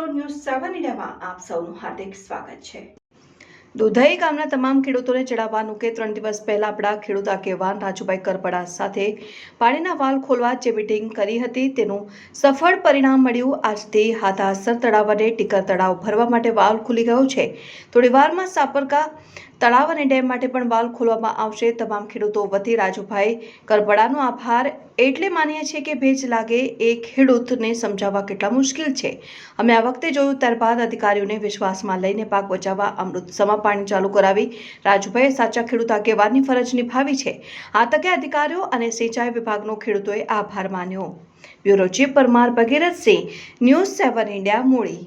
આપ સૌનું હાર્દિક સ્વાગત છે. દુધઈ ગામના તમામ ખેડૂતોને ચડાવવાનું કે ત્રણ દિવસ પહેલા આપણા ખેડૂત આગેવાન રાજુભાઈ કરપડા સાથે પાણીના વાલ ખોલવા જે મિટિંગ કરી હતી તેનું સફળ પરિણામ મળ્યું. આજથી હાથાસર તળાવ અને ટીકર તળાવ ભરવા માટે વાલ ખુલી ગયો છે. થોડી વારમાં સાપરકા તળાવ અને ડેમ માટે પણ વાલ ખોલવામાં આવશે. તમામ ખેડૂતો વતી રાજુભાઈ કરબડાનો આભાર. એટલે માનીએ છીએ કે ભેજ લાગે એ ખેડૂતને સમજાવવા કેટલા મુશ્કેલ છે. અમે આ વખતે જોયું ત્યારબાદ અધિકારીઓને વિશ્વાસમાં લઈને પાક બચાવવા અમૃત સમા પાણી ચાલુ કરાવી રાજુભાઈએ સાચા ખેડૂત આગેવાનની ફરજ નિભાવી છે. આ તકે અધિકારીઓ અને સિંચાઈ વિભાગનો ખેડૂતોએ આભાર માન્યો. Bureau chief Parmar Bhagirathsinh, news seven India, Muli.